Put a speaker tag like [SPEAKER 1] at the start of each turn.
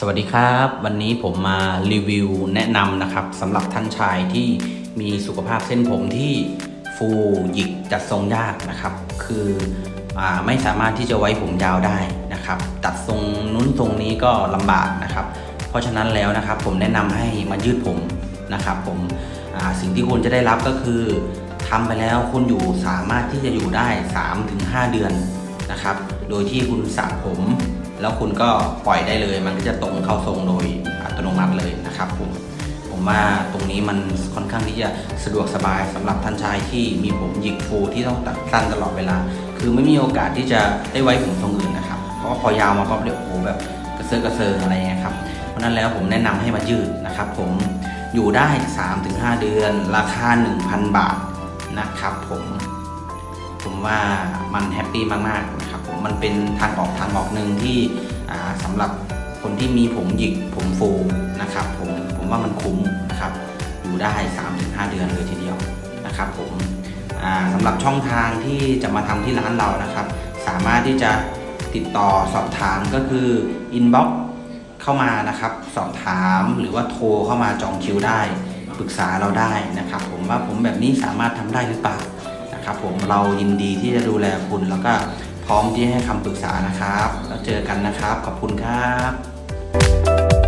[SPEAKER 1] สวัสดีครับ วันนี้ผมมารีวิวแนะนำนะครับสำหรับท่านชายที่มีสุขภาพเส้นผมที่ฟูหยิกจัดทรงยากนะครับ คืออไม่สามารถที่จะไว้ผมยาวได้นะครับตัดทรงนู้นทรงนี้ก็ลำบากนะครับ เพราะฉะนั้นแล้วนะครับผมแนะนำให้มายืดผมนะครับผมสิ่งที่คุณจะได้รับก็คือทำไปแล้วคุณอยู่สามารถที่จะอยู่ได้ 3-5 เดือน นะครับ โดยที่คุณสระผม แล้วคุณก็ปล่อยได้เลย มันก็จะตรงเข้าทรงโดยอัตโนมัติเลยนะครับผมผมว่าตรงนี้มันค่อนข้างที่จะสะดวกสบายสำหรับท่านชายที่มีผมหยิกฟูที่ต้องตัดสั้นตลอดเวลา คือไม่มีโอกาสที่จะได้ไว้ผมทรงอื่นนะครับ เพราะพอยาวมาก็เดี๋ยวโอ้โหแบบกระเซาะกระเซิงอะไรเงี้ยครับ เพราะนั้นแล้วผมแนะนำให้มายืดนะครับผมอยู่ได้ 3-5 เดือน ราคา 1,000 บาทนะครับผม ผมว่ามันแฮปปี้มากๆนะครับผมมันเป็นทางออกทางออกหนึ่งที่อ่าสำหรับคนที่มีผมหยิกผมฟูนะครับผมผมว่ามันคุ้มนะครับอยู่ได้ 3-5 เดือนเลยทีเดียวนะครับผมอ่าสำหรับช่องทางที่จะมาทำที่ร้านเรานะครับ สามารถที่จะติดต่อสอบถามก็คือ inbox เข้ามานะครับ สอบถามหรือว่าโทรเข้ามาจองคิวได้ปรึกษาเราได้นะครับ ผมว่าผมแบบนี้สามารถทำได้หรือเปล่า ครับผมเรายินดีที่จะดูแลคุณ แล้วก็พร้อมที่ให้คำปรึกษานะครับ แล้วเจอกันนะครับ ขอบคุณครับ